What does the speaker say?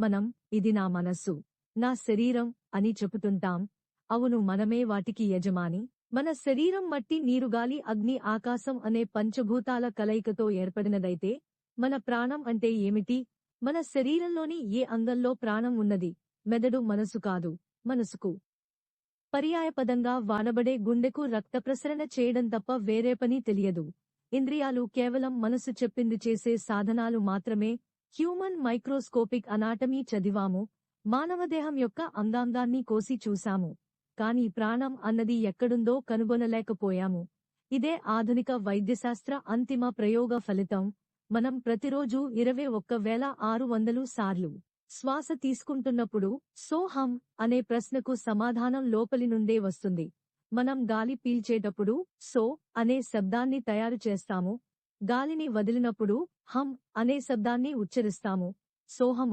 మనం ఇది నా మనస్సు నా శరీరం అని చెబుతుంటాం అవును మనమే వాటికి యజమాని. మన శరీరం మట్టి నీరుగాలి అగ్ని ఆకాశం అనే పంచభూతాల కలయికతో ఏర్పడినదైతే మన ప్రాణం అంటే ఏమిటి? మన శరీరంలోని ఏ అంగంలో ప్రాణం ఉన్నది? మెదడు మనసు కాదు మనసుకు. పర్యాయపదంగా వాడబడే గుండెకు రక్త ప్రసరణ చేయడం తప్ప వేరే పని తెలియదు. ఇంద్రియాలు కేవలం మనసు చెప్పింది చేసే సాధనాలు మాత్రమే హ్యూమన్ మైక్రోస్కోపిక్ అనాటమీ చదివాము. మానవదేహం యొక్క అంగాంగాన్ని కోసి చూశాము. కాని ప్రాణం అన్నది ఎక్కడుందో కనుగొనలేకపోయాము. ఇదే ఆధునిక వైద్యశాస్త్ర అంతిమ ప్రయోగ ఫలితం. మనం ప్రతిరోజు ఇరవై ఒక్క వేల ఆరు వందలు సార్లు శ్వాస తీసుకుంటున్నప్పుడు సోహం అనే ప్రశ్నకు సమాధానం లోపలి నుండే వస్తుంది. మనం గాలి పీల్చేటప్పుడు సో అనే శబ్దాన్ని తయారు చేస్తాము. గాలిని వదిలినప్పుడు హం అనే శబ్దాన్ని ఉచ్చరిస్తాము. సోహం